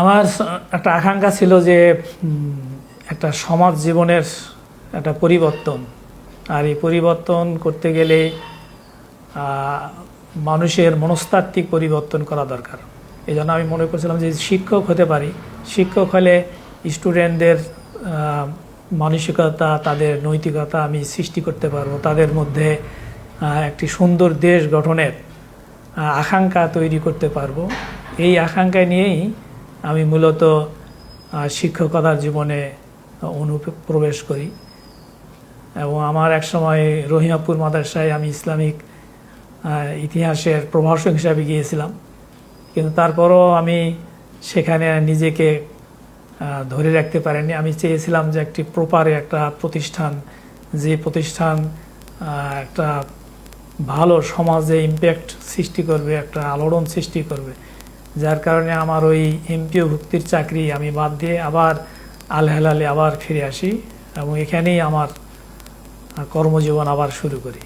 আমার একটা আকাঙ্ক্ষা ছিল যে একটা সমাজ জীবনের একটা পরিবর্তন। আর এই পরিবর্তন করতে গেলে মানুষের মনস্তাত্ত্বিক পরিবর্তন করা দরকার। এই জন্য আমি মনে করছিলাম যে, শিক্ষক হতে পারি। শিক্ষক হলে স্টুডেন্টদের মানসিকতা, তাদের নৈতিকতা আমি সৃষ্টি করতে পারব। তাদের মধ্যে একটি সুন্দর দেশ গঠনের আকাঙ্ক্ষা তৈরি করতে পারব। এই আকাঙ্ক্ষা নিয়েই আমি মূলত শিক্ষকতার জীবনে অনুপ্রবেশ করি। এবং আমার এক সময় রহিমাপুর মাদ্রাসায় আমি ইসলামিক ইতিহাসের প্রভাষক হিসাবে গিয়েছিলাম। কিন্তু তারপরও আমি সেখানে নিজেকে ধরে রাখতে পারিনি। আমি চেয়েছিলাম যে একটি প্রপারে একটা প্রতিষ্ঠান, যে প্রতিষ্ঠান একটা ভালো সমাজে ইম্প্যাক্ট সৃষ্টি করবে, একটা আলোড়ন সৃষ্টি করবে। যার কারণে আমার ওই এমপিও ভুক্তির চাকরি আমি বাদ দিয়ে আবার আলহেলালে আবার ফিরে আসি এবং এখানেই আমার কর্মজীবন আবার শুরু করি।